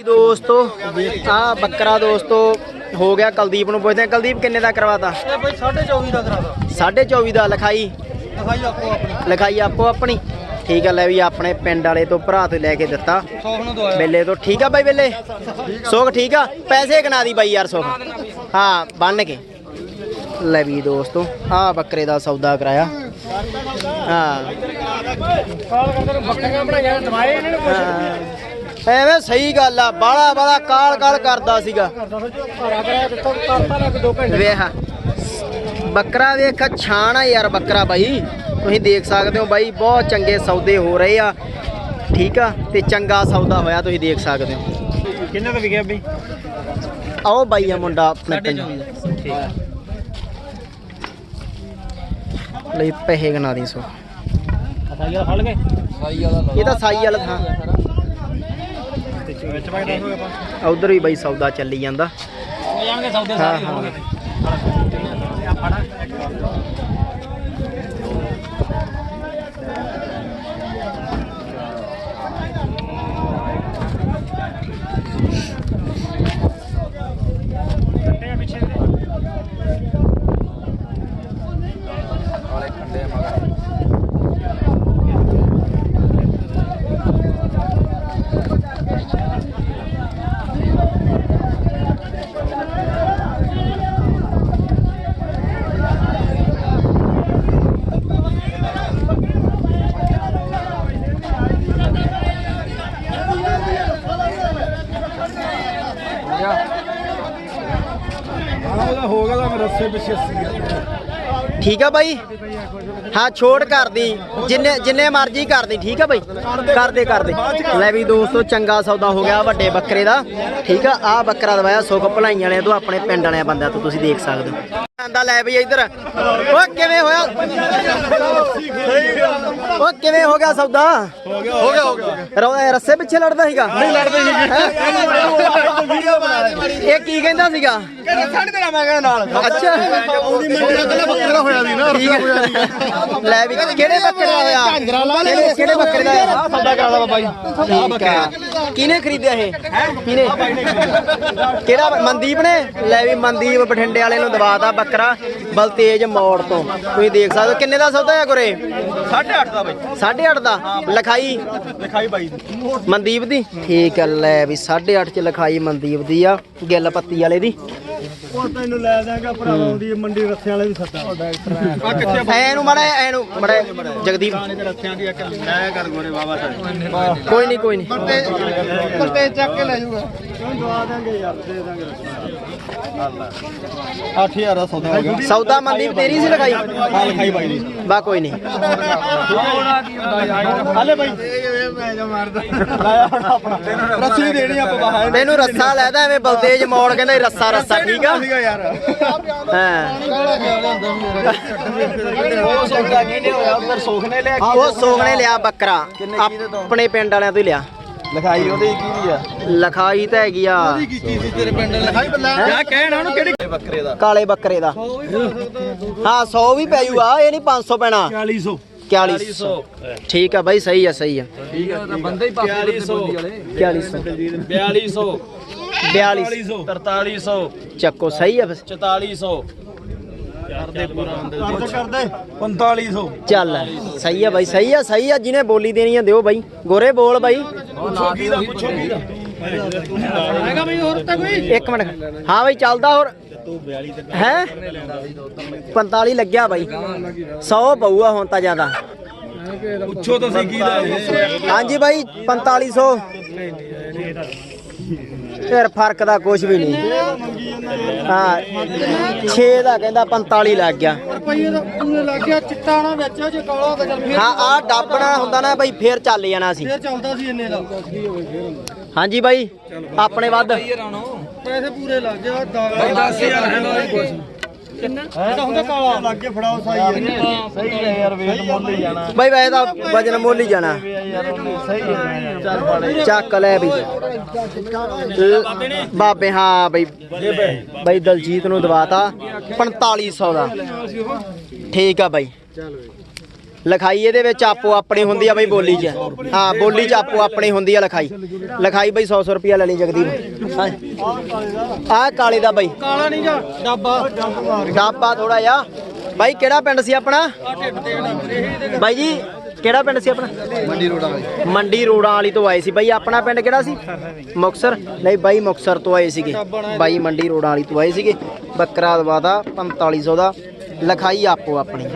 ਜੀ ਦੋਸਤੋ ਆ ਬੱਕਰਾ ਦੋਸਤੋ ਹੋ ਗਿਆ ਕੁਲਦੀਪ ਨੂੰ ਪੁੱਛਦੇ ਆ ਕੁਲਦੀਪ ਕਿੰਨੇ ਦਾ ਕਰਵਾਤਾ? ਇਹ ਬਈ 24.5 ਦਾ ਕਰਾਦਾ 24.5 ਦਾ ਲਿਖਾਈ? ਦਿਖਾਈ ਆਪੋ ਆਪਣੀ। ਲਿਖਾਈ ਆਪੋ ਆਪਣੀ। ਠੀਕ ਆ ਲੈ ਵੀ ਆਪਣੇ ਪਿੰਡ ਵਾਲੇ ਤੋਂ ਭਰਾ ਤੋਂ ਲੈ ਕੇ ਦਿੱਤਾ। ਸੌਖ ਨੂੰ ਦਵਾਇਆ। ਬੇਲੇ ਤੋਂ ਠੀਕ ਆ ਬਾਈ ਬੇਲੇ? ਸੁਖ ਠੀਕ ਆ? ਪੈਸੇ ਗਣਾ ਦੀ ਬਾਈ ਯਾਰ ਸੁਖ? ਹਾਂ ਬੰਨ ਕੇ। ਲੈ ਵੀ ਦੋਸਤੋ ਆ ਬੱਕਰੇ ਦਾ ਸੌਦਾ ਕਰਾਇਆ। ਹਾਂ। ਕਾਲ ਕਰਦੇ ਨੇ ਬੱਕਰੀਆਂ ਬਣਾਈਆਂ ਦਵਾਏ ਇਹਨਾਂ ਨੇ ਹਾਂ। ਐਵੇਂ ਸਹੀ ਗੱਲ ਆ ਬਾਲਾ ਬਾਲਾ ਕਾਲ ਕਾਲ ਕਰਦਾ ਸੀਗਾ। ਭਾਰਾ ਕਰਾਇਆ ਦਿੱਤਾ ਕਰਤਾ ਲੱਗ 2 ਘੰਟੇ ਵੇਖ ਬੱਕਰਾ ਵੇਖ ਛਾਣ ਆ ਯਾਰ ਬੱਕਰਾ ਬਾਈ। ਤੁਸੀਂ ਦੇਖ ਸਕਦੇ ਹੋ ਬਾਈ ਬਹੁਤ ਚੰਗੇ ਸੌਦੇ ਹੋ ਰਹੇ ਆ। ਠੀਕ ਆ ਤੇ ਚੰਗਾ ਸੌਦਾ ਹੋਇਆ ਤੁਸੀਂ ਦੇਖ ਸਕਦੇ ਹੋ। ਕਿੰਨੇ ਦਾ ਵਿਕਿਆ ਬਈ? ਆਓ ਬਾਈ ਆ ਮੁੰਡਾ ਆਪਣੇ ਪਿੰਡ। ਲਈ ਪੈਸੇ ਗਣਾ ਦੀ ਸੋ। ਸਾਈ ਵਾਲਾ ਫੜ ਗਏ? ਸਾਈ ਵਾਲਾ ਇਹ ਤਾਂ ਸਾਈ ਵਾਲਾ ਥਾਂ ਤੇ ਵਿੱਚ ਪਾ ਕੇ ਦੱਸੋਗੇ ਆਪਾਂ ਉਧਰ ਵੀ ਬਾਈ ਸੌਦਾ ਚੱਲੀ ਜਾਂਦਾ। ਹੋ ਜਾਣਗੇ ਸੌਦੇ ਸਾਰੇ। ਹੋਣਗੇ ਠੀਕ ਆ ਬਾਈ? ਹਾਂ, ਛੋੜ ਕਰਦੀ ਜਿੰਨੇ ਜਿੰਨੇ ਮਰਜ਼ੀ ਕਰਦੀ ਠੀਕ ਆ ਬਾਈ? ਕਰਦੇ ਕਰਦੇ ਲੈ ਵੀ ਦੋਸਤੋ, ਚੰਗਾ ਸੌਦਾ ਹੋ ਗਿਆ ਵੱਡੇ ਬੱਕਰੇ ਦਾ। ਠੀਕ ਆ ਆ ਬੱਕਰਾ ਦਵਾਇਆ ਸੁਖ ਭਲਾਈਆਂ ਵਾਲਿਆਂ ਤੋਂ, ਆਪਣੇ ਪਿੰਡ ਵਾਲਿਆਂ ਬੰਦਿਆਂ ਤੋਂ, ਤੁਸੀਂ ਦੇਖ ਸਕਦੇ ਹੋ। ਆਂਦਾ ਲੈ ਬਈ ਇੱਧਰ। ਓ ਕਿਵੇਂ ਹੋਇਆ? ਓ ਕਿਵੇਂ ਹੋ ਗਿਆ ਸੌਦਾ? ਹੋ ਗਿਆ ਹੋ ਗਿਆ। ਹੋ ਗਿਆ ਰੱਸੇ ਪਿੱਛੇ ਲੜਦਾ ਸੀਗਾ? ਨਹੀਂ ਲੜਦੇ ਇਹ ਕੀ ਕਹਿੰਦਾ ਸੀਗਾ? ਸਾਢੇ ਤੇਰਾ ਮੈਂ ਕਹਿੰਦਾ ਨਾਲ। ਅੱਛਾ। ਉਹਦੀ ਮੰਡੀ ਦਾ ਕੱਲਾ ਬੱਕਰਾ ਹੋਇਆ ਸੀ ਨਾ ਲੈ ਵੀ ਕਿਹੜੇ ਬੱਕਰੇ ਦਾ ਹੋਇਆ ਕਿਹੜੇ ਬੱਕਰੇ ਦਾ ਹੋਇਆ ਸੌਦਾ ਕਰਾ ਲਾ ਬਾਬਾ ਜੀ। ਠੀਕ ਹੈ ਕਿਹਨੇ ਖਰੀਦਿਆ ਇਹ? ਕਿਹਨੇ? ਕਿਹੜਾ ਮਨਦੀਪ ਨੇ? ਲੈ ਵੀ ਮਨਦੀਪ ਬਠਿੰਡੇ ਵਾਲੇ ਨੂੰ ਦਵਾਤਾ ਬੱਕਰਾ। ਬਲਤੇਜ ਮੋੜ ਤੋਂ। ਤੁਸੀਂ ਦੇਖ ਸਕਦੇ ਹੋ ਕਿੰਨੇ ਦਾ ਸੌਦਾ ਹੈ ਗੁਰੇ 8.5 ਦਾ ਬਾਈ। 8.5 ਦਾ? ਲਿਖਾਈ? ਲਿਖਾਈ ਬਾਈ ਦੀ। ਮਨਦੀਪ ਦੀ? ਠੀਕ ਹੈ ਲੈ ਵੀ 8.5 ਚ ਲਿਖਾਈ ਮਨਦੀਪ ਦੀ ਆ ਗਿੱਲ ਪੱਤੀ ਵਾਲੇ ਦੀ। ਉਹ ਤੈਨੂੰ ਲੈ ਦਾਂਗਾ ਭਰਾਵਾ ਉਹਦੀ ਮੰਡੀ ਰੱਸਿਆਂ ਵਾਲੇ ਵੀ ਸੱਦਾ ਉਹ ਡਾਕਟਰ ਆ ਕਿੱਥੇ ਐ ਨੂੰ ਮੜਾ ਐ ਨੂੰ ਮੜਾ ਜਗਦੀਪ। ਦੇ ਰੱਸਿਆਂ ਦੀ ਇੱਕ ਲੈ ਕਰ ਗੋਰੇ ਬਾਬਾ ਸਾਹਿਬ। ਕੋਈ ਨਹੀਂ ਕੋਈ ਨਹੀਂ ਪਰਤੇ ਚੱਕ ਕੇ ਲੈ ਜਾਊਗਾ। ਕਿਉਂ ਦਵਾ ਦਾਂਗੇ ਯਾਰ ਦੇ ਦਾਂਗੇ 8000 ਦਾ ਸੌਦਾ ਹੋ ਗਿਆ। ਸੌਦਾ ਮਨਦੀਪ ਤੇਰੀ ਸੀ ਲਿਖਾਈ ਹਾਂ ਲਿਖਾਈ ਬਾਈ ਦੀ। ਬਾ ਕੋਈ ਨਹੀਂ। ਹਾਲੇ ਬਾਈ। ਮੈਂ ਜੋ ਮਾਰਦਾ। ਲਾਇਆ ਹੁਣ ਆਪਣਾ। ਰੱਸੀ ਦੇਣੀ ਆਪਾਂ ਬਾਹਰ। ਤੈਨੂੰ ਰੱਸਾ ਲੈਦਾ ਐਵੇਂ ਬਲਤੇਜ ਮੋੜ ਕਹਿੰਦਾ ਰੱਸਾ ਰੱਸਾ ਠੀਕ ਆ? ਹਾਂ। ਉਹ ਸੋਖ ਨੇ ਲਿਆ ਬੱਕਰਾ। ਆਪਣੇ ਪਿੰਡ ਵਾਲਿਆਂ ਤੋਂ ਹੀ ਲਿਆ। ਲਿਖਾਈ ਉਹਦੀ ਕੀ ਦੀ ਆ? ਲਿਖਾਈ ਤਾਂ ਹੈਗੀ ਆ। ਕੀ ਸੀ ਤੇਰੇ ਪਿੰਡ? ਲਿਖਾਈ ਬੱਲਾ ਜਾ ਕਹਿਣ ਉਹਨੂੰ? ਕਿਹੜੀ ਬੱਕਰੇ ਦਾ। ਕਾਲੇ ਬੱਕਰੇ ਦਾ। ਹਾਂ 100 ਵੀ ਪੈ ਜੂਗਾ ਇਹ ਨਹੀਂ 500 ਪੈਣਾ। 4000 4100 ਠੀਕ ਆ ਬਾਈ ਸਹੀ ਆ ਸਹੀ ਆ। ਠੀਕ ਤਾਂ ਬੰਦੇ ਹੀ ਪਾਸੇ ਦੇ ਬੋਲੀ ਵਾਲੇ। 4100 4200 4200 4300 ਚੱਕੋ ਸਹੀ ਆ ਬਸ 4400 ਕਰਦੇ ਪੂਰਾ ਕਰਦੇ। 4500 ਚੱਲ ਸਹੀ ਆ ਬਾਈ ਸਹੀ ਆ ਸਹੀ ਆ ਜਿਹਨੇ ਬੋਲੀ ਦੇਣੀ ਆ ਦਿਓ ਬਾਈ। ਗੋਰੇ ਬੋਲ ਬਾਈ। ਪੁੱਛੋ ਕੀ ਦਾ ਪੁੱਛੋ ਕੀ ਦਾ। ਹੈਗਾ ਬਈ ਹੋਰ ਤਾਂ ਕੋਈ? ਇੱਕ ਮਿੰਟ। ਹਾਂ ਬਾਈ ਚੱਲਦਾ ਹੋਰ। ਹੈ? 45 ਲੱਗਿਆ ਬਾਈ। 100 ਪਊਗਾ ਹੁਣ ਤਾਂ ਜ਼ਿਆਦਾ। ਪੁੱਛੋ ਤੁਸੀਂ ਕੀ ਦਾ। ਹਾਂਜੀ ਬਾਈ 4500 ਫਿਰ ਫ਼ਰਕ ਦਾ ਕੁਝ ਵੀ ਨਹੀਂ। ਹਾਂ 6 ਦਾ ਕਹਿੰਦਾ 45 ਲੱਗ ਗਿਆ। ਰੁਪਈਏ ਦਾ ਉਹਨੇ ਲੱਗ ਗਿਆ ਚਿੱਟਾ ਨਾ ਵਿੱਚ ਜੇ ਕਾਲਾ ਤਾਂ ਚੱਲ ਫੇਰ ਹਾਂ ਆ ਡੱਬਣਾ ਹੁੰਦਾ ਨਾ ਬਾਈ ਫੇਰ ਚੱਲ ਜਾਣਾ ਸੀ ਫੇਰ ਚੱਲਦਾ ਸੀ ਇੰਨੇ ਦਾ। ਹਾਂਜੀ ਬਾਈ ਆਪਣੇ ਵੱਧ। ਪੈਸੇ ਪੂਰੇ ਲੱਗ ਗਿਆ ਦਾਗ 10000 ਹੈ ਨਾ ਕੁਛ ਕਿੰਨਾ? ਇਹ ਤਾਂ ਹੁੰਦਾ ਕਾਲਾ। ਲੱਗ ਕੇ ਫੜਾਓ ਸਾਈ ਸਹੀ ਹੈ ਯਾਰ ਵੇਟ ਮੁੱਲ ਹੀ ਜਾਣਾ। ਬਾਈ ਵੈਸੇ ਤਾਂ ਵਜਨ ਮੁੱਲ ਹੀ ਜਾਣਾ। ਚੱਕ ਲੈ ਬਈ ਬਾਬੇ ਹਾਂ ਬਈ। ਬਈ ਦਲਜੀਤ ਨੂੰ ਦਵਾਤਾ 4500 ਦਾ। ਠੀਕ ਆ ਬਾਈ। ਲਿਖਾਈ ਇਹਦੇ ਵਿੱਚ ਆਪੋ ਆਪਣੀ ਹੁੰਦੀ ਆ ਬਈ ਬੋਲੀ 'ਚ। ਹਾਂ ਬੋਲੀ 'ਚ ਆਪੋ ਆਪਣੀ ਹੁੰਦੀ ਆ ਲਿਖਾਈ। ਲਿਖਾਈ ਬਈ 100 100 ਰੁਪਿਆ ਲੈ ਲਈ ਜਗਦੀਪ ਆਹ ਕਾਲੇ ਦਾ ਬਈ। ਕਾਲਾ ਨਹੀਂ ਜਾ ਡੱਬਾ। ਡਾਪਾ ਥੋੜਾ ਜਿਹਾ। ਬਾਈ ਕਿਹੜਾ ਪਿੰਡ ਸੀ ਆਪਣਾ? ਬਾਈ ਜੀ ਕਿਹੜਾ ਪਿੰਡ ਸੀ ਆਪਣਾ? ਮੰਡੀ ਰੋੜਾਂ ਵਾਲੀ ਮੰਡੀ ਰੋੜਾਂ ਵਾਲੀ ਤੋਂ ਆਏ ਸੀ। ਬਾਈ ਆਪਣਾ ਪਿੰਡ ਕਿਹੜਾ ਸੀ? ਮੁਕਸਰ ਨਹੀਂ ਬਾਈ ਮੁਕਸਰ ਤੋਂ ਆਏ ਸੀਗੇ। ਬਾਈ ਮੰਡੀ ਰੋੜਾਂ ਵਾਲੀ ਤੋਂ ਆਏ ਸੀਗੇ। ਬੱਕਰਾ ਦਵਾਦਾ 4500 ਦਾ। ਲਿਖਾਈ ਆਪੋ ਆਪਣੀ।